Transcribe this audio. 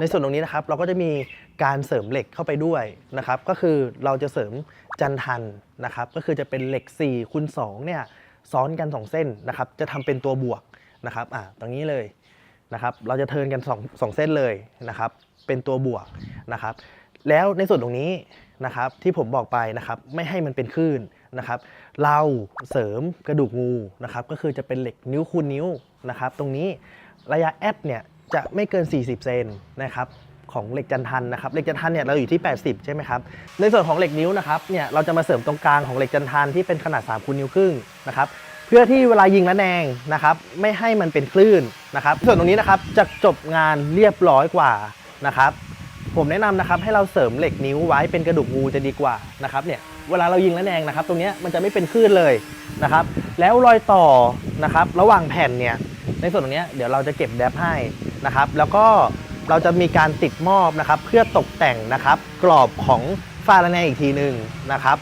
ในส่วนตรงนี้นะครับเราก็จะมีการเสริมเหล็กเข้าไปด้วยนะครับก็คือเราจะเสริมจันทันนะครับก็คือจะเป็นเหล็ก4คูณ2เนี่ยซ้อนกัน 2 เส้นนะครับจะทำเป็นตัวบวกนะครับอ่าตรงนี้เลยนะครับเราจะเทินกัน2 2เส้นเลยนะครับเป็นตัวบวกนะครับแล้วในส่วนตรงนี้นะครับที่ผมบอกไปนะครับไม่ให้มันเป็นคลื่นนะครับเราเสริมกระดูกงูนะครับก็คือจะเป็นเหล็กนิ้วคูณนิ้วนะครับตรงนี้ระยะแอดเนี่ย จะไม่เกิน 40 เซนนะครับของเหล็กจันทันนะครับเหล็กจันทันเนี่ยเราอยู่ที่ 80 ใช่ไหมครับในส่วนของเหล็กนิ้วนะครับเนี่ยเราจะมาเสริมตรงกลางของเหล็กจันทันที่เป็นขนาด3คูณนิ้วครึ่งนะครับเพื่อที่เวลายิงและแนงนะครับไม่ให้มันเป็นคลื่นนะครับส่วนตรงนี้นะครับจะจบงานเรียบร้อยกว่านะครับผมแนะนำนะครับให้เราเสริมเหล็กนิ้วไว้เป็นกระดูกงูจะดีกว่านะครับเนี่ยเวลาเรายิงและแนงนะครับ ตรงนี้มันจะไม่เป็นคลื่นเลยนะครับแล้วรอยต่อนะครับระหว่างแผ่นเนี่ยในส่วนตรงนี้เดี๋ยวเราจะเก็บแดบให้ นะครับ แล้วก็เราจะมีการติดมอบนะครับ เพื่อตกแต่งนะครับ กรอบของฟาราแนงอีกทีหนึ่งนะครับ